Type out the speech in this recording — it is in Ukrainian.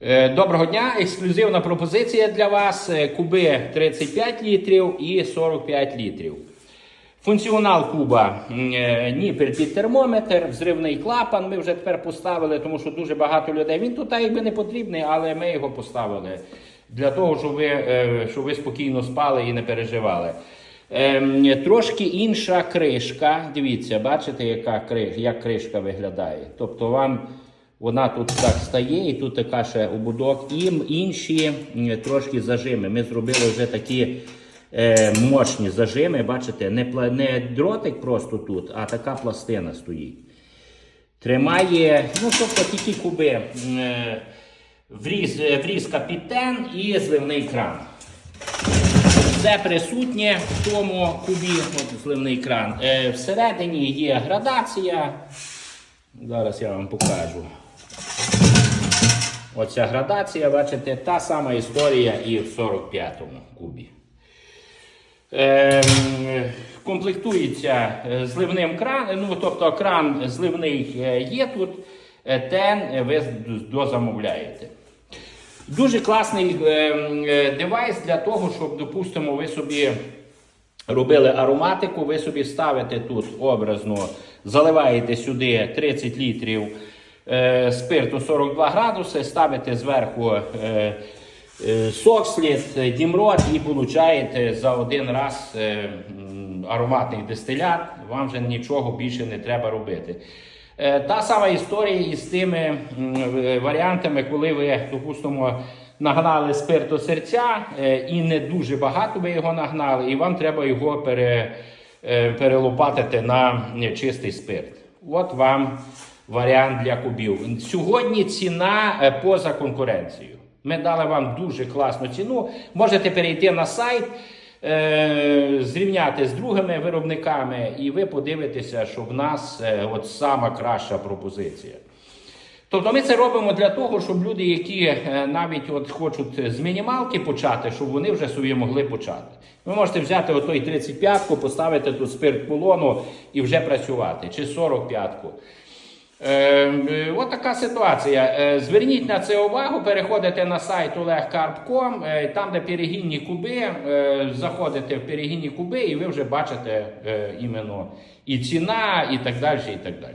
Е, Доброго дня! Ексклюзивна пропозиція для вас. Е, Куби 35 літрів і 45 літрів. Функціонал куба е, ніпель під термометр, взривний клапан. Ми вже тепер поставили, тому що дуже багато людей. Він тут якби не потрібний, але ми його поставили для того, щоб ви, щоб ви спокійно спали і не переживали. Ем, Трошки інша кришка. Дивіться, бачите, яка як кришка виглядає. Тобто вам вона тут так стає, і тут така ще ободок. І інші трошки зажими. Ми зробили вже такі е, мощні зажими. Бачите, не, не дротик просто тут, а така пластина стоїть. Тримає, ну тобто такі куби. е, Вріз, е, врізка під тен і зливний кран. Все присутнє в тому кубі, от зливний кран. Е, всередині є градація. Зараз я вам покажу. Оця градація, бачите, та сама історія і в 45-му кубі. Ем, комплектується е, зливним краном, ну тобто кран зливний е, є тут, е, тен ви дозамовляєте. Дуже класний е, е, девайс для того, щоб, допустимо, ви собі робили ароматику, ви собі ставите тут образно, заливаєте сюди 30 літрів е, спирту 42 градуси, ставите зверху е, е, сокслід, е, дімрот і получаєте за один раз е, ароматний дистилят. Вам вже нічого більше не треба робити. Та сама історія із тими варіантами, коли ви, допустимо, нагнали спирту серця е, і не дуже багато ви його нагнали, і вам треба його пере, е, перелопатити на чистий спирт. От вам варіант для кубів. Сьогодні ціна е, поза конкуренцією. Ми дали вам дуже класну ціну. Можете перейти на сайт, зрівняти з другими виробниками, і ви подивитеся, що в нас от сама краща пропозиція. Тобто ми це робимо для того, щоб люди, які е, навіть от хочуть з мінімалки почати, щоб вони вже собі могли почати. Ви можете взяти отой 35-ку, поставити тут спирт полону і вже працювати, чи 45-ку. Е, е, от така ситуація. Е, Зверніть на це увагу, переходите на сайт olegcarb.com, е, там, де перегінні куби, заходите в перегінні куби, і ви вже бачите іменно і ціна, і так далі. і так далі.